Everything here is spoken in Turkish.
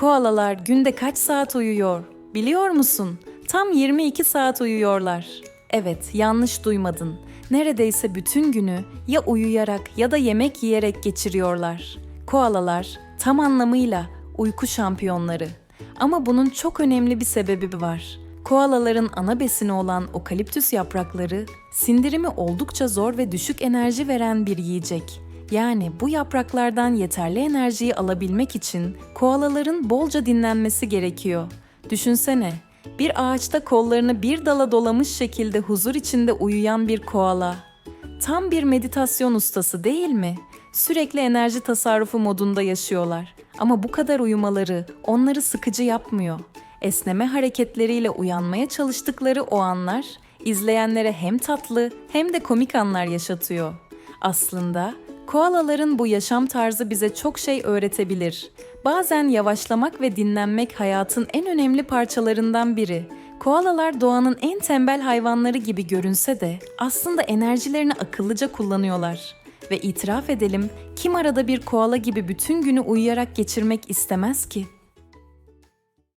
Koalalar günde kaç saat uyuyor? Biliyor musun? Tam 22 saat uyuyorlar. Evet, yanlış duymadın. Neredeyse bütün günü ya uyuyarak ya da yemek yiyerek geçiriyorlar. Koalalar tam anlamıyla uyku şampiyonları. Ama bunun çok önemli bir sebebi var. Koalaların ana besini olan okaliptüs yaprakları sindirimi oldukça zor ve düşük enerji veren bir yiyecek. Yani bu yapraklardan yeterli enerjiyi alabilmek için koalaların bolca dinlenmesi gerekiyor. Düşünsene, bir ağaçta kollarını bir dala dolamış şekilde huzur içinde uyuyan bir koala. Tam bir meditasyon ustası değil mi? Sürekli enerji tasarrufu modunda yaşıyorlar. Ama bu kadar uyumaları onları sıkıcı yapmıyor. Esneme hareketleriyle uyanmaya çalıştıkları o anlar izleyenlere hem tatlı hem de komik anlar yaşatıyor. Aslında koalaların bu yaşam tarzı bize çok şey öğretebilir. Bazen yavaşlamak ve dinlenmek hayatın en önemli parçalarından biri. Koalalar doğanın en tembel hayvanları gibi görünse de aslında enerjilerini akıllıca kullanıyorlar. Ve itiraf edelim, kim arada bir koala gibi bütün günü uyuyarak geçirmek istemez ki?